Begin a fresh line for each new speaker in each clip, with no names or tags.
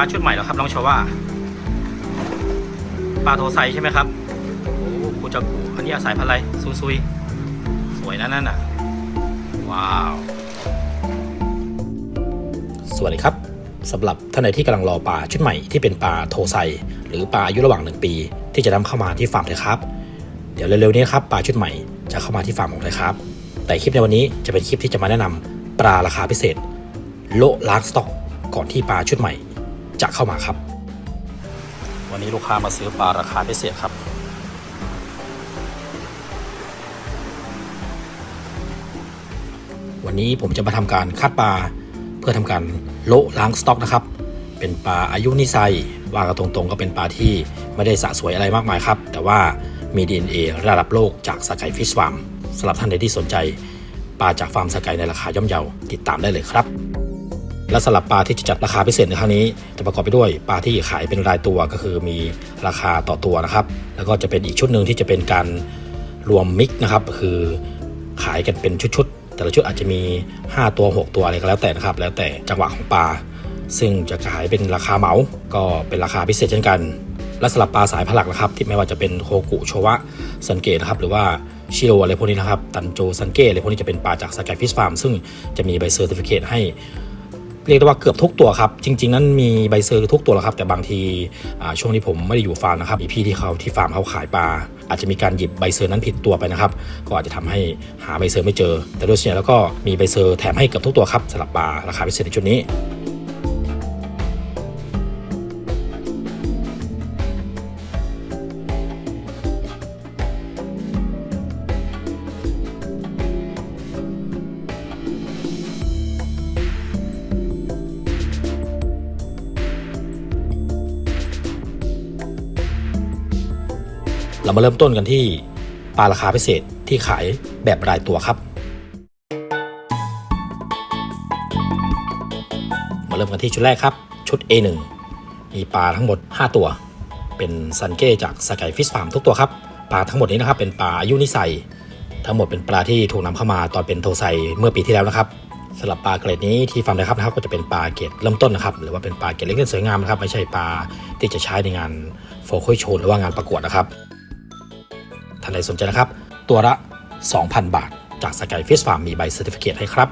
ลาชุดใหม่แล้วครับน้องชาว่าปลาโทไซใช่ไหมครับโอ้คูจักูอันนี้อาศัยพันธุ์อะไรซุยซุยสวยนะนั่นน่ะ ว้าว สวัสดีครับสำหรับท่านใดที่กำลังรอปลาชุดใหม่ที่เป็นปลาโทไซ หรือปลาอายุระหว่าง 1 ปี ที่จะนำเข้ามาที่ฟาร์มเลยครับ เดี๋ยวเร็วๆนี้ครับปลาชุดใหม่จะเข้ามาที่ฟาร์มของเลยครับ แต่คลิปในวันนี้จะเป็นคลิปที่จะมาแนะนำปลาราคาพิเศษ โลล้างสต็อกก่อนที่ปลาชุดใหม่ จะเข้ามาครับ วันนี้ลูกค้ามาซื้อปลาราคาพิเศษครับ วันนี้ผมจะมาทำการคัดปลาเพื่อทำการโละล้างสต็อกนะครับ เป็นปลาอายุนิสัยว่ากันตรงๆ ก็เป็นปลาที่ไม่ได้สะสวยอะไรมากมายครับ แต่ว่ามี DNA ระดับโลกจากสกายฟิชฟาร์มสำหรับท่านใดที่สนใจปลาจากฟาร์มสกายในราคาย่อมเยาติดตามได้เลยครับ และสำหรับปลาที่จะจัดราคาพิเศษในครั้งนี้ จะประกอบไปด้วยปลาที่ขายเป็นรายตัวก็คือมีราคาต่อตัวนะครับ แล้วก็จะเป็นอีกชุดหนึ่งที่จะเป็นการรวมมิกนะครับคือขายกันเป็นชุดๆ แต่ละชุดอาจจะมี 5 ตัว 6 ตัวอะไรก็แล้วแต่นะครับ แล้วแต่จังหวะของปลาซึ่งจะขายเป็นราคาเหมาก็เป็นราคาพิเศษเช่นกันและสำหรับปลาสายผลักนะครับ ที่ไม่ว่าจะเป็นโคกุโชวะสันเกตนะครับหรือว่าชิโรอะไรพวกนี้นะครับ ตันโจสันเกตอะไรพวกนี้จะเป็นปลาจากสกายฟิชฟาร์มซึ่งจะมีใบเซอร์ติฟิเคตให้ เรียกได้ว่าเกือบทุกตัวครับ จริง ๆ นั้นมีใบเซอร์ทุกตัวแล้วครับ แต่บางทีช่วงที่ผมไม่ได้อยู่ฟาร์มนะครับมีพี่ที่เขาที่ฟาร์มเขาขายปลาอาจจะมีการหยิบใบเซอร์นั้นผิดตัวไปนะครับ ก็อาจจะทำให้หาใบเซอร์ไม่เจอ แต่โดยส่วนใหญ่แล้วก็มีใบเซอร์แถมให้เกือบทุกตัวครับสำหรับปลาราคาพิเศษในชุดนี้ เรามาเริ่มต้นกันที่ปลาราคาพิเศษที่ขายแบบรายตัวครับ มาเริ่มกันที่ชุดแรกครับ ชุด A1 มีปลาทั้งหมด 5 ตัว เป็นซันเก้จากสกายฟิชฟาร์มทุกตัวครับปลาทั้งหมดนี้นะครับเป็นปลาอายุนิสัย ทั้งหมดเป็นปลาที่ถูกนำเข้ามาตอนเป็นโทไซเมื่อปีที่แล้วนะครับสำหรับปลาเกรดนี้ที่ฟาร์มนะครับนะครับ ก็จะเป็นปลาเกรดเริ่มต้นนะครับ หรือว่าเป็นปลาเกรดเล็กๆสวยงามนะครับ ไม่ใช่ปลาที่จะใช้ในงานโฟล์โชว์หรือว่างานประกวดนะครับ ท่านใดสนใจนะครับ ตัวละ 2,000 บาท จากสกายฟิสฟาร์มมีใบเซอร์ติฟิเคตให้ครับ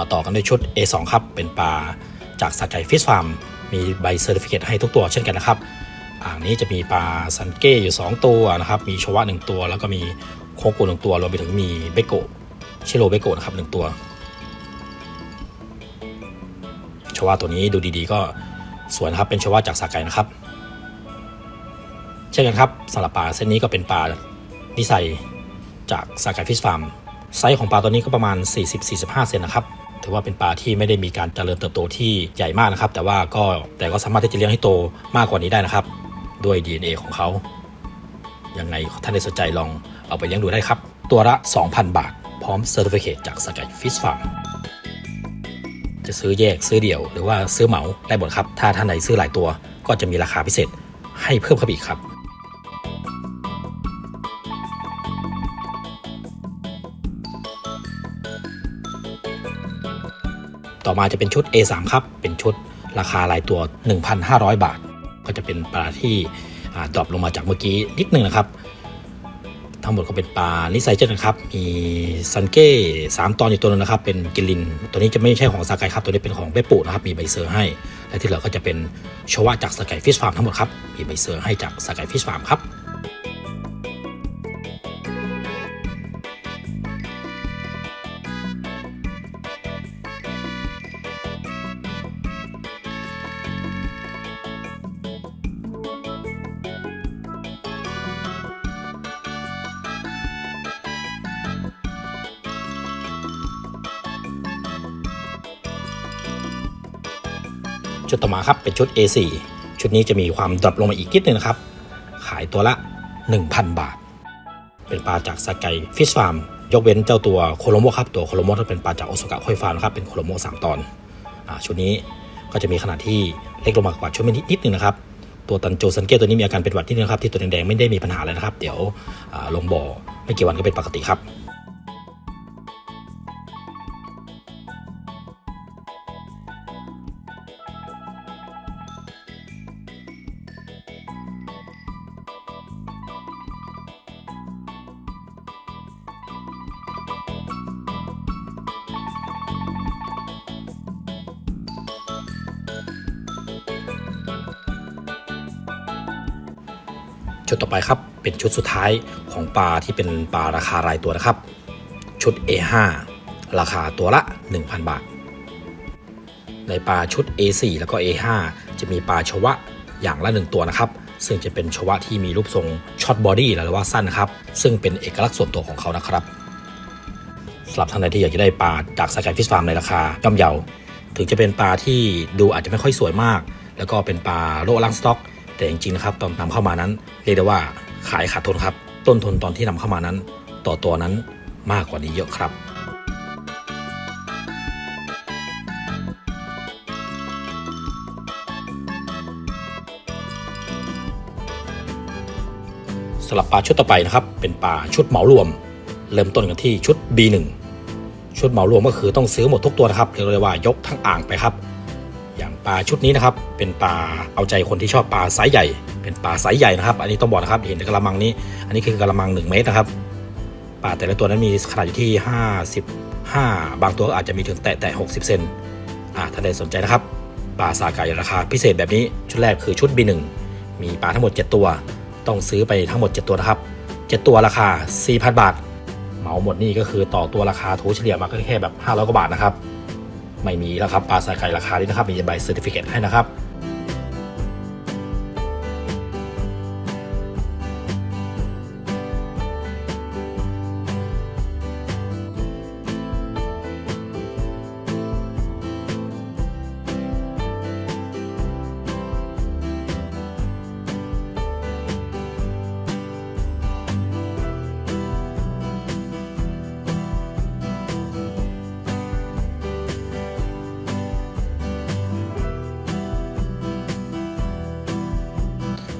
มาต่อกันด้วยชุด A2 ครับ เป็นปลาจากสกายฟิชฟาร์ม มีใบเซอร์ติฟิเคตให้ทุกตัวเช่นกันนะครับ อ่างนี้จะมีปลาซันเก้อยู่ 2 ตัวนะครับ มีชวะ 1 ตัว แล้วก็มีโคโกหนึ่งตัว รวมไปถึงมีเบโกะชิโรเบโกะนะครับ1ตัว ชวะตัวนี้ดูดีๆ ก็สวยนะครับ เป็นชวะจากสากายนะครับ เช่นกันครับสำหรับปลาเส้นนี้ก็เป็นปลานิสัยจากสากายฟิชฟาร์มไซส์ของปลาตัวนี้ก็ประมาณ 40-45 เซนนะครับ ถือว่าเป็นปลาที่ไม่ได้มีการเจริญเติบโตที่ใหญ่มากนะครับ แต่ว่าก็แต่ก็สามารถที่จะเลี้ยงให้โตมากกว่านี้ได้นะครับ ด้วย DNA ของเขายังไงท่านใดสนใจลองเอาไปเลี้ยงดูได้ครับ ตัวละ 2,000 บาท พร้อมเซอร์ติฟิเคตจากสกายฟิชฟาร์มจะซื้อแยกซื้อเดี่ยวหรือว่าซื้อเหมาได้หมดครับ ถ้าท่านใดซื้อหลายตัวก็จะมีราคาพิเศษให้เพิ่มเข้าไปอีกครับ ต่อมาจะเป็นชุด A3 ครับ เป็นชุดราคารายตัว 1,500 บาท ก็จะเป็นปลาที่ดรอปลงมาจากเมื่อกี้นิดนึงนะครับ ทั้งหมดก็เป็นปลานิสัยเช่นกันครับ มีซันเก้สามตอนอยู่ตัวนึงนะครับ เป็นกิลิน ตัวนี้จะไม่ใช่ของสกายครับ ตัวนี้เป็นของเบปูนะครับ มีใบเซอร์ให้ และที่เหลือก็จะเป็นชวะจากสกายฟิชฟาร์มทั้งหมดครับ มีใบเซอร์ให้จากสกายฟิชฟาร์มครับ ชุดต่อมาครับเป็นชุด A4 ชุดนี้จะมีความดรอปลงมาอีกนิดนึงนะครับ ขายตัวละ 1,000 บาท เป็นปลาจากสกายฟิชฟาร์มยกเว้นเจ้าตัวโคโลโมครับตัวโคโลโมถ้าเป็นปลาจากโอซากะค่อยฟาร์มครับเป็นโคโลโมสามตอนอชุดนี้ก็จะมีขนาดที่เล็กลงมากว่าชุดนี้นิดนึงนะครับ ตัวตันโจซันเกตตัวนี้มีอาการเป็นหวัดที่นึงครับที่ตัวแดงๆไม่ได้มีปัญหาเลยนะครับ เดี๋ยวลงบ่อไม่กี่วันก็เป็นปกติครับ ชุดต่อไปครับเป็นชุดสุดท้ายของปลาที่เป็นปลาราคารายตัวนะครับ ชุด A5 ราคาตัวละ 1,000 บาท ในปลาชุด A4 แล้วก็ A5 จะมีปลาชวะอย่างละ 1 ตัวนะครับ ซึ่งจะเป็นชวะที่มีรูปทรงช็อตบอดี้หรือว่าสั้นนะครับ ซึ่งเป็นเอกลักษณ์ส่วนตัวของเขานะครับสำหรับท่านใดที่อยากจะได้ปลาจากสกายฟิชฟาร์มในราคาย่อมเยา ถึงจะเป็นปลาที่ดูอาจจะไม่ค่อยสวยมาก แล้วก็เป็นปลาโลลังสต็อก แต่จริงๆนะครับตอนนำเข้ามานั้นเรียกได้ว่าขายขาดทุนครับ ต้นทุนตอนที่นำเข้ามานั้น ต่อตัวนั้นมากกว่านี้เยอะครับสำหรับปลาชุดต่อไปนะครับเป็นปลาชุดเหมารวม เริ่มต้นกันที่ชุด B1 ชุดเหมารวมก็คือต้องซื้อหมดทุกตัวนะครับเรียกได้ว่ายกทั้งอ่างไปครับ ปลาชุดนี้นะครับ เป็นปลาเอาใจคนที่ชอบปลาไซส์ใหญ่ เป็นปลาไซส์ใหญ่นะครับ อันนี้ต้องบอกนะครับเห็นในกระมังนี้ อันนี้คือกระมัง 1 เมตรนะครับปลาแต่ละตัวนั้นมีขนาดอยู่ที่ 55 บางตัวก็อาจจะมีถึงแตะแตะ60 เซนอ่าถ้าใดสนใจนะครับปลาสาไก่ราคาพิเศษแบบนี้ชุดแรกคือชุด B1 มีปลาทั้งหมด 7 ตัว ต้องซื้อไปทั้งหมด 7 ตัวนะครับ 7 ตัวราคา 4,000 บาท เหมาหมดนี่ก็คือต่อตัวราคาถูเฉลี่ยมาก็แค่แบบ 500 กว่าบาทนะครับ ไม่มีแล้วครับปลาสาไก่ราคานี้นะครับ มีใบเซอร์ติฟิเคตให้นะครับ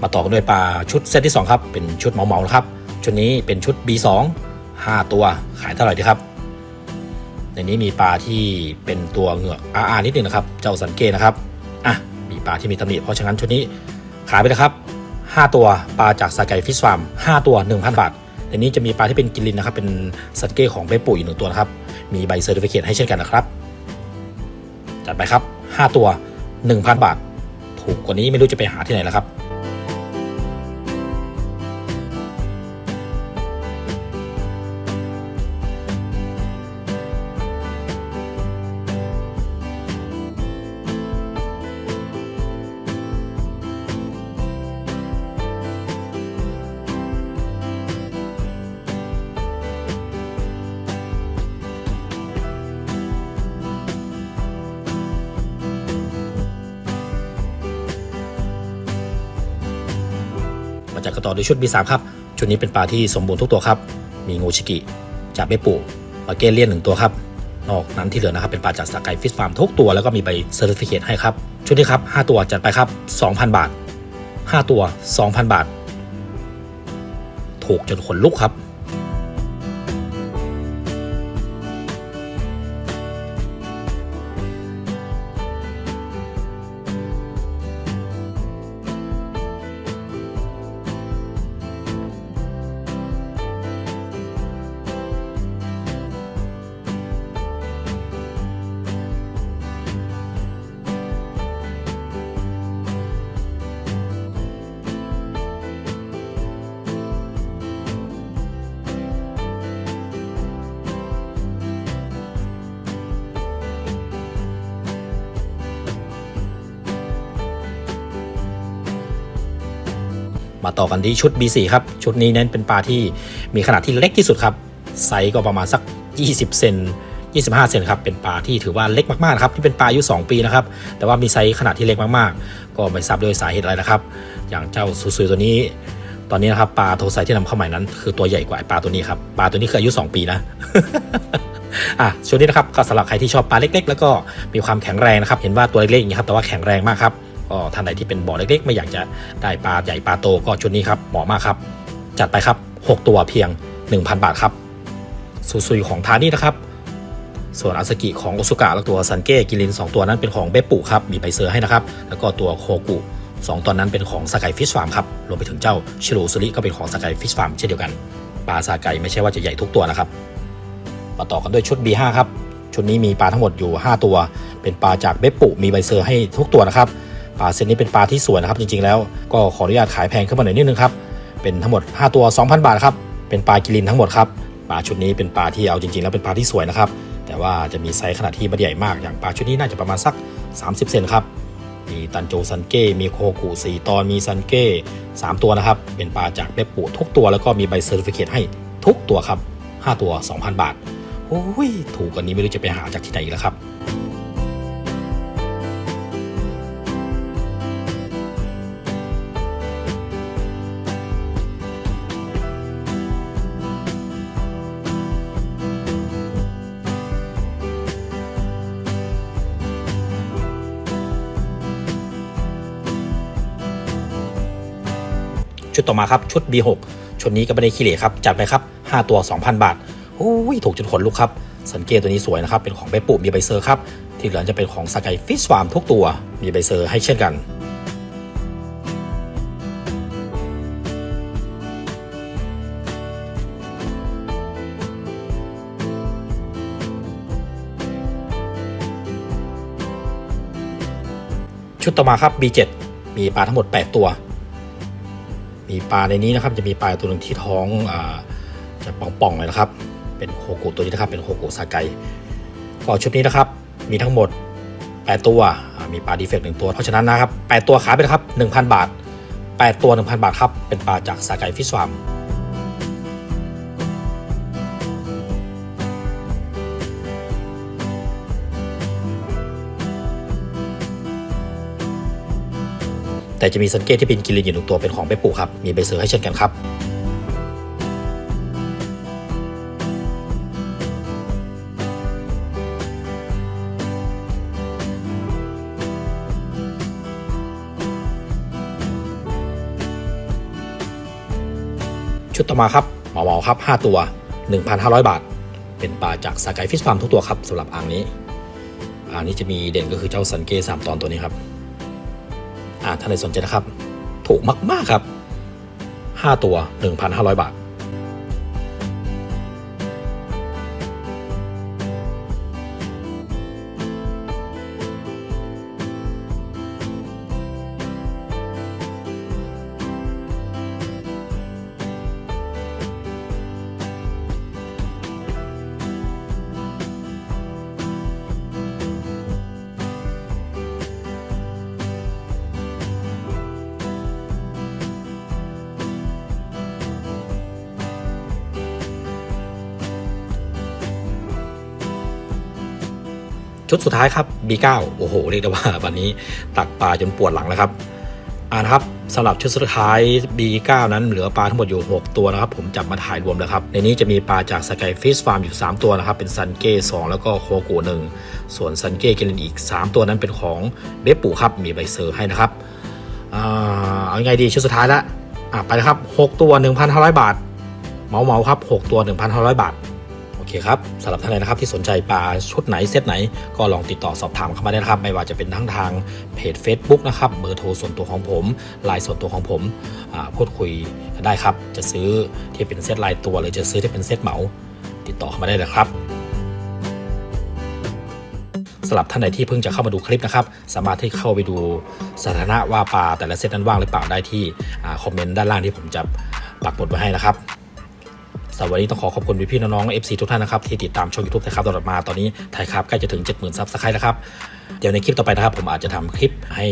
มาต่อกันด้วยปลาชุดเซตที่ 2 ครับ เป็นชุดเหมาๆนะครับ ชุดนี้เป็นชุด B2 5 ตัวขายเท่าไหร่ดีครับ ในนี้มีปลาที่เป็นตัวเหงือกอาๆนิดนึงนะครับ เจ้าสันเกตนะครับ อะ มีปลาที่มีตำหนิ เพราะฉะนั้นชุดนี้ขายไปนะครับ 5 ตัวปลาจากสกายฟิชฟาร์ม5ตัว 1,000 บาท ในนี้จะมีปลาที่เป็นกิลินนะครับ เป็นสันเกตของเบปุ๋ยหนึ่งตัวนะครับ มีใบเซอร์ติฟิเคตให้เช่นกันนะครับ จัดไปครับ 5 ตัว 1,000 บาท ถูกกว่านี้ไม่รู้จะไปหาที่ไหนแล้วครับ จากกระต่อด้วยชุด B3 ครับชุดนี้เป็นปลาที่สมบูรณ์ทุกตัวครับ มีงูชิกิจากเบปูปลาเกเลียนหนึ่งตัวครับนอกนั้นที่เหลือนะครับเป็นปลาจากสกายฟิชฟาร์มทุกตัวแล้วก็มีใบเซอร์ติฟิเคตให้ครับ ชุดนี้ครับ5ตัวจัดไปครับ 2,000 บาท 5 ตัว 2,000 บาท ถูกจนขนลุกครับ มาต่อกันที่ชุด B4 ครับ ชุดนี้เน้นเป็นปลาที่มีขนาดที่เล็กที่สุดครับ ไซส์ก็ประมาณสัก 20 เซน25 เซนครับ เป็นปลาที่ถือว่าเล็กมากๆครับที่เป็นปลาอายุ 2 ปีนะครับ แต่ว่ามีไซส์ขนาดที่เล็กมากๆ ก็ไม่ทราบด้วยสาเหตุอะไรนะครับ อย่างเจ้าซูซูตัวนี้ ตอนนี้นะครับปลาโทไซที่นำเข้าใหม่นั้น คือตัวใหญ่กว่าปลาตัวนี้ครับ ปลาตัวนี้คืออายุ 2 ปีนะอะช่วงนี้นะครับก็สำหรับใครที่ชอบปลาเล็ก ๆ แล้วก็มีความแข็งแรงนะครับ เห็นว่าตัวเล็กๆอย่างนี้ครับ แต่ว่าแข็งแรงมากครับ ก็ท่านใดที่เป็นบ่อเล็กๆ ไม่อยากจะได้ปลาใหญ่ปลาโตก็ชุดนี้ครับเหมาะมากครับ จัดไปครับ 6 ตัวเพียง 1,000 บาทครับซูซุยของทานี่นะครับ ส่วนอาสกิของโอซุกะและตัวซันเก้กิริน 2 ตัวนั้นเป็นของเบปปุครับมีใบเซอร์ให้นะครับ แล้วก็ตัวโคกุ2ตัวนั้นเป็นของสกายฟิชฟาร์มครับรวมไปถึงเจ้าชิโรซุริก็เป็นของสกายฟิชฟาร์มเช่นเดียวกันปลาซาไกไม่ใช่ว่าจะใหญ่ทุกตัวนะครับมาต่อกันด้วยชุด B5 ครับชุดนี้มีปลาทั้งหมดอยู่ 5 ตัว เป็นปลาจากเบปปุมีใบเซอร์ให้ทุกตัวนะครับ ปลาเซตนี้เป็นปลาที่สวยนะครับจริงๆแล้วก็ขออนุญาตขายแพงขึ้นมาหน่อยนิดนึงครับเป็นทั้งหมด 5 ตัว 2,000 บาทครับเป็นปลากิรินทั้งหมดครับปลาชุดนี้เป็นปลาที่เอาจริงๆแล้วเป็นปลาที่สวยนะครับแต่ว่าจะมีไซส์ขนาดที่ไม่ใหญ่มากอย่างปลาชุดนี้น่าจะประมาณสัก 30 เซนครับมีตันโจซันเก้ มีโคกุ4ตอน มีซันเก้3ตัวนะครับ เป็นปลาจากเบปปุทุกตัวแล้วก็มีใบเซอร์ติฟิเคตให้ทุกตัวครับ 5 ตัว 2,000 บาท โอ้ย ถูกกว่านี้ไม่รู้จะไปหาจากที่ไหนอีกแล้วครับ ชุดต่อมาครับชุด B6 ชุดนี้ก็ไม่ได้ขี้เหร่ครับ จัดไปครับ 5 ตัว 2,000 บาทโอ้ยถูกจนขนลุกครับ สังเกตตัวนี้สวยนะครับ เป็นของเบปปุมีใบเซอร์ครับ ที่เหลือจะเป็นของสกายฟิชฟาร์มทุกตัวมีใบเซอร์ให้เช่นกันชุดต่อมาครับ B7 มีปลาทั้งหมด 8 ตัว มีปลาในนี้นะครับ จะมีปลาตัวหนึ่งที่ท้องอจะป่องๆเลยนะครับ เป็นโคกุตัวนี้นะครับ เป็นโคกุซาไกก็ชุดนี้นะครับ มีทั้งหมด 8 ตัว มีปลาดีเฟกต์หนึ่งตัว เพราะฉะนั้นนะครับ 8 ตัวขายไปนะครับ 1,000 บาท 8 ตัว 1,000 บาทครับ เป็นปลาจากซาไกฟิสฟาร์ม แต่จะมีสังเกตที่เป็นกิรินอยู่หนึ่งตัวเป็นของเปปปูครับ มีใบเซอร์ให้เช่นกันครับชุดต่อมาครับเหมาเหมาครับ 5 ตัว 1,500 บาท เป็นปลาจากสกายฟิชฟาร์มทุกตัวครับสำหรับอ่างนี้ อ่างนี้จะมีเด่นก็คือเจ้าซันเก้สามตอนตัวนี้ครับ อ่าท่านใดสนใจนะครับ ถูกมาก ๆ ครับ 5 ตัว 1,500 บาท ชุดสุดท้ายครับ B9 โอ้โห เรียกได้ว่าวันนี้ตักปลาจนปวดหลังแล้วครับอ่านะครับสำหรับชุดสุดท้าย B9 นั้นเหลือปลาทั้งหมดอยู่ 6 ตัวนะครับ ผมจับมาถ่ายรวมแล้วครับ ในนี้จะมีปลาจากสกายฟิชฟาร์มอยู่ 3 ตัวนะครับ เป็นซันเก้2แล้วก็โคโกหนึ่งส่วนซันเก้เกลินอีก 3 ตัวนั้นเป็นของเบปปูครับมีใบเซอร์ให้นะครับอ่าเอาไงดีชุดสุดท้ายละอ่าไปนะครับ 6 ตัว 1,500 บาทเหมาเมาครับ 6 ตัว 1,500 บาทโอ เคครับสำหรับท่านใดนะครับที่สนใจปลาชุดไหนเซตไหน ก็ลองติดต่อสอบถามเข้ามาได้นะครับ ไม่ว่าจะเป็นทั้งทางเพจ Facebook นะครับเบอร์โทรส่วนตัวของผมไลน์ส่วนตัวของผมพูดคุยกันได้ครับ จะซื้อที่เป็นเซตรายตัวหรือจะซื้อที่เป็นเซตเหมา ติดต่อเข้ามาได้เลยครับสำหรับท่านใดที่เพิ่งจะเข้ามาดูคลิปนะครับ สามารถที่เข้าไปดูสถานะว่าปลาแต่ละเซตนั้นว่างหรือเปล่าได้ที่อคอมเมนต์ด้านล่างที่ผมจะปักหมุดไว้ให้นะครับ สำหรับวันนี้ต้องขอขอบคุณพี่ๆน้องๆ FC ทุกท่านนะครับที่ติดตามช่อง YouTube ไทยครับตลอดมาตอนนี้ไทยครับใกล้จะถึง 70,000ซับสไครต์แล้วครับ เดี๋ยวในคลิปต่อไปนะครับ ผมอาจจะทำคลิปให้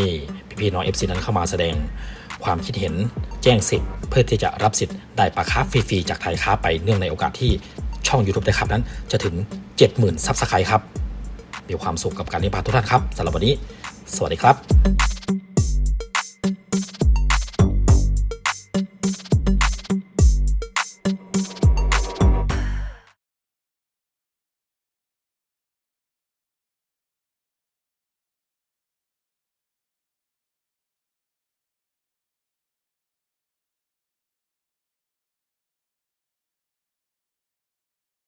พี่ๆน้อง FC นั้นเข้ามาแสดงความคิดเห็นแจ้งสิทธิ์เพื่อที่จะรับสิทธิ์ได้ปลาคาร์ฟฟรีๆจากไทยครับไปเนื่องในโอกาสที่ช่อง YouTube นะครับนั้นจะถึง 70,000ซับสไครต์ครับมีความสุขกับการเลี้ยงปลาทุกท่านครับสำหรับวันนี้ สวัสดีครับ